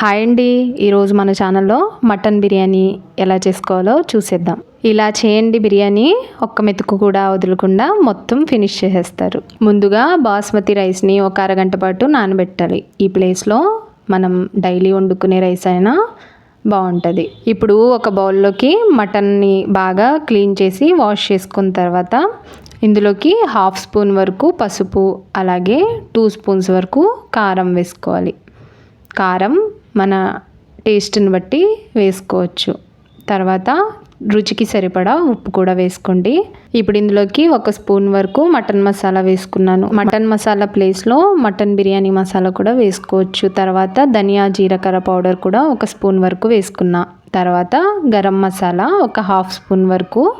Hi అండి. ఈరోజు మన ఛానల్లో మటన్ బిర్యానీ ఎలా చేసుకోవాలో చూసేద్దాం. ఇలా చేయండి బిర్యానీ ఒక్క మెతుకు కూడా వదలకుండా మొత్తం ఫినిష్ చేసేస్తారు. ముందుగా బాస్మతి రైస్ని ఒక అరగంట పాటు నానబెట్టాలి. ఈ ప్లేస్లో మనం డైలీ వండుకునే రైస్ అయినా బాగుంటుంది. ఇప్పుడు ఒక బౌల్లోకి మటన్ని బాగా క్లీన్ చేసి వాష్ చేసుకున్న తర్వాత ఇందులోకి హాఫ్ స్పూన్ వరకు పసుపు అలాగే టూ స్పూన్స్ వరకు కారం వేసుకోవాలి. కారం మన టేస్ట్ని బట్టి వేసుకోవచ్చు. తర్వాత రుచికి సరిపడా ఉప్పు కూడా వేసుకోండి. ఇప్పుడు ఇందులోకి ఒక స్పూన్ వరకు మటన్ మసాలా వేసుకున్నాను. మటన్ మసాలా ప్లేస్లో మటన్ బిర్యానీ మసాలా కూడా వేసుకోవచ్చు. తర్వాత ధనియా జీలకర్ర పౌడర్ కూడా ఒక స్పూన్ వరకు వేసుకున్నా. తర్వాత గరం మసాలా ఒక హాఫ్ స్పూన్ వరకు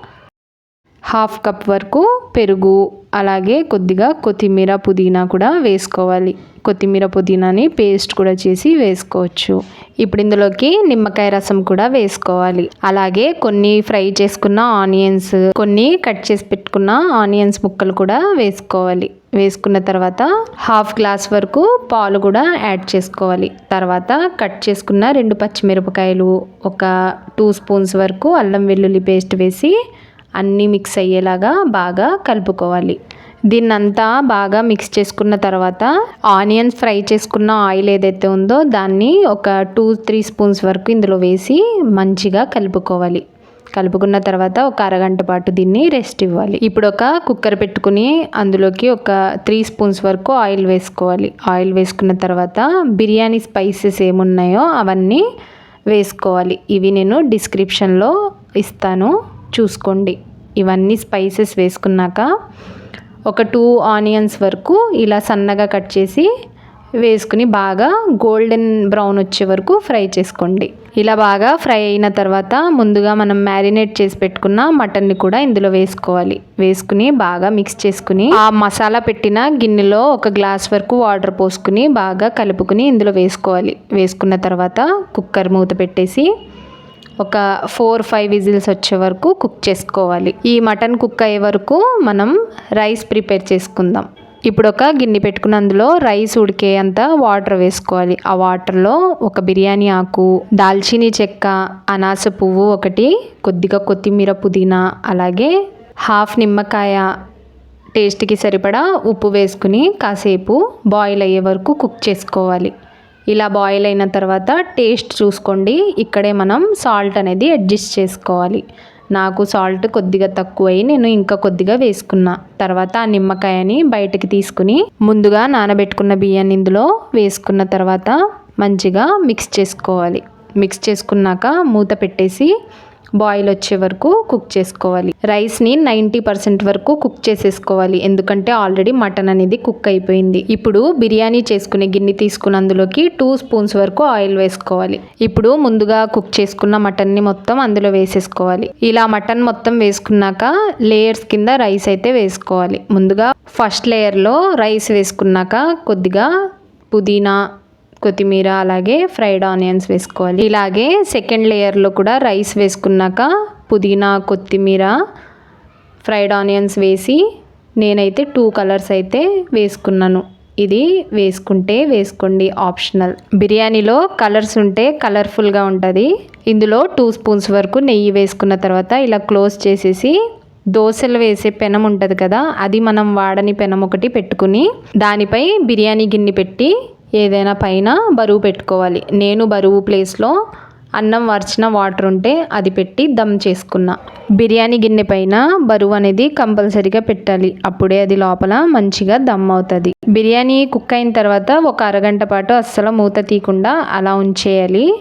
హాఫ్ కప్ వరకు పెరుగు అలాగే కొద్దిగా కొత్తిమీర పుదీనా కూడా వేసుకోవాలి. కొత్తిమీర పుదీనాని పేస్ట్ కూడా చేసి వేసుకోవచ్చు. ఇప్పుడు ఇందులోకి నిమ్మకాయ రసం కూడా వేసుకోవాలి. అలాగే కొన్ని ఫ్రై చేసుకున్న ఆనియన్స్ కొన్ని కట్ చేసి పెట్టుకున్న ఆనియన్స్ ముక్కలు కూడా వేసుకోవాలి. వేసుకున్న తర్వాత హాఫ్ గ్లాస్ వరకు పాలు కూడా యాడ్ చేసుకోవాలి. తర్వాత కట్ చేసుకున్న రెండు పచ్చిమిరపకాయలు ఒక టూ స్పూన్స్ వరకు అల్లం వెల్లుల్లి పేస్ట్ వేసి అన్నీ మిక్స్ అయ్యేలాగా బాగా కలుపుకోవాలి. దీన్నంతా బాగా మిక్స్ చేసుకున్న తర్వాత ఆనియన్స్ ఫ్రై చేసుకున్న ఆయిల్ ఏదైతే ఉందో దాన్ని ఒక టూ త్రీ స్పూన్స్ వరకు ఇందులో వేసి మంచిగా కలుపుకోవాలి. కలుపుకున్న తర్వాత ఒక అరగంట పాటు దీన్ని రెస్ట్ ఇవ్వాలి. ఇప్పుడు ఒక కుక్కర్ పెట్టుకుని అందులోకి ఒక త్రీ స్పూన్స్ వరకు ఆయిల్ వేసుకోవాలి. ఆయిల్ వేసుకున్న తర్వాత బిర్యానీ స్పైసెస్ ఏమున్నాయో అవన్నీ వేసుకోవాలి. ఇవి నేను డిస్క్రిప్షన్లో ఇస్తాను. చూసుకోండి. ఇవన్నీ స్పైసెస్ వేసుకున్నాక ఒక టూ ఆనియన్స్ వరకు ఇలా సన్నగా కట్ చేసి వేసుకుని బాగా గోల్డెన్ బ్రౌన్ వచ్చే వరకు ఫ్రై చేసుకోండి. ఇలా బాగా ఫ్రై అయిన తర్వాత ముందుగా మనం మ్యారినేట్ చేసి పెట్టుకున్న మటన్ని కూడా ఇందులో వేసుకోవాలి. వేసుకుని బాగా మిక్స్ చేసుకుని ఆ మసాలా పెట్టిన గిన్నెలో ఒక గ్లాస్ వరకు వాటర్ పోసుకుని బాగా కలుపుకుని ఇందులో వేసుకోవాలి. వేసుకున్న తర్వాత కుక్కర్ మూత పెట్టేసి ఒక ఫోర్ ఫైవ్ విజిల్స్ వచ్చే వరకు కుక్ చేసుకోవాలి. ఈ మటన్ కుక్ అయ్యే వరకు మనం రైస్ ప్రిపేర్ చేసుకుందాం. ఇప్పుడు ఒక గిన్నె పెట్టుకుని అందులో రైస్ ఉడికే అంత వాటర్ వేసుకోవాలి. ఆ వాటర్లో ఒక బిర్యానీ ఆకు దాల్చిని చెక్క అనాస పువ్వు ఒకటి కొద్దిగా కొత్తిమీర పుదీనా అలాగే హాఫ్ నిమ్మకాయ టేస్ట్కి సరిపడా ఉప్పు వేసుకుని కాసేపు బాయిల్ అయ్యే వరకు కుక్ చేసుకోవాలి. ఇలా బాయిల్ అయిన తర్వాత టేస్ట్ చూసుకోండి. ఇక్కడే మనం సాల్ట్ అనేది అడ్జస్ట్ చేసుకోవాలి. నాకు సాల్ట్ కొద్దిగా తక్కువై నేను ఇంకా కొద్దిగా వేసుకున్నా. తర్వాత ఆ నిమ్మకాయని బయటకి తీసుకుని ముందుగా నానబెట్టుకున్న బియ్యాన్ని ఇందులో వేసుకున్న తర్వాత మంచిగా మిక్స్ చేసుకోవాలి. మిక్స్ చేసుకున్నాక మూత పెట్టేసి బాయిల్ వచ్చే వరకు కుక్ చేసుకోవాలి. రైస్ని నైంటీ పర్సెంట్ వరకు కుక్ చేసేసుకోవాలి. ఎందుకంటే ఆల్రెడీ మటన్ అనేది కుక్ అయిపోయింది. ఇప్పుడు బిర్యానీ చేసుకునే గిన్నె తీసుకున్న అందులోకి టూ స్పూన్స్ వరకు ఆయిల్ వేసుకోవాలి. ఇప్పుడు ముందుగా కుక్ చేసుకున్న మటన్ని మొత్తం అందులో వేసేసుకోవాలి. ఇలా మటన్ మొత్తం వేసుకున్నాక లేయర్స్ కింద రైస్ అయితే వేసుకోవాలి. ముందుగా ఫస్ట్ లేయర్లో రైస్ వేసుకున్నాక కొద్దిగా పుదీనా కొత్తిమీర అలాగే ఫ్రైడ్ ఆనియన్స్ వేసుకోవాలి. ఇలాగే సెకండ్ లేయర్లో కూడా రైస్ వేసుకున్నాక పుదీనా కొత్తిమీర ఫ్రైడ్ ఆనియన్స్ వేసి నేనైతే టూ కలర్స్ అయితే వేసుకున్నాను. ఇది వేసుకుంటే వేసుకోండి ఆప్షనల్. బిర్యానీలో కలర్స్ ఉంటే కలర్ఫుల్గా ఉంటుంది. ఇందులో టూ స్పూన్స్ వరకు నెయ్యి వేసుకున్న తర్వాత ఇలా క్లోజ్ చేసేసి దోశలు వేసే పెనం ఉంటుంది కదా అది మనం వాడని పెనం ఒకటి పెట్టుకుని దానిపై బిర్యానీ గిన్నె పెట్టి ఏదైనా పైన బరువు పెట్టుకోవాలి. నేను బరువు ప్లేస్లో అన్నం వార్చిన వాటర్ ఉంటే అది పెట్టి దమ్ చేసుకున్నా. బిర్యానీ గిన్నె పైన బరువు అనేది కంపల్సరీగా పెట్టాలి. అప్పుడే అది లోపల మంచిగా దమ్ అవుతుంది. బిర్యానీ కుక్ అయిన తర్వాత ఒక అరగంట పాటు అస్సలు మూత తీయకుండా అలా ఉంచేయాలి.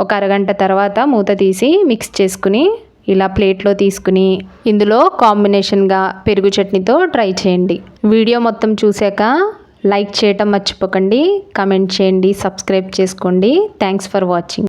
ఒక అరగంట తర్వాత మూత తీసి మిక్స్ చేసుకుని ఇలా ప్లేట్లో తీసుకుని ఇందులో కాంబినేషన్గా పెరుగు చట్నీతో ట్రై చేయండి. వీడియో మొత్తం చూశాక లైక్ చేయటం మర్చిపోకండి కమెంట్ చేయండి సబ్స్క్రైబ్ చేసుకోండి. Thanks for watching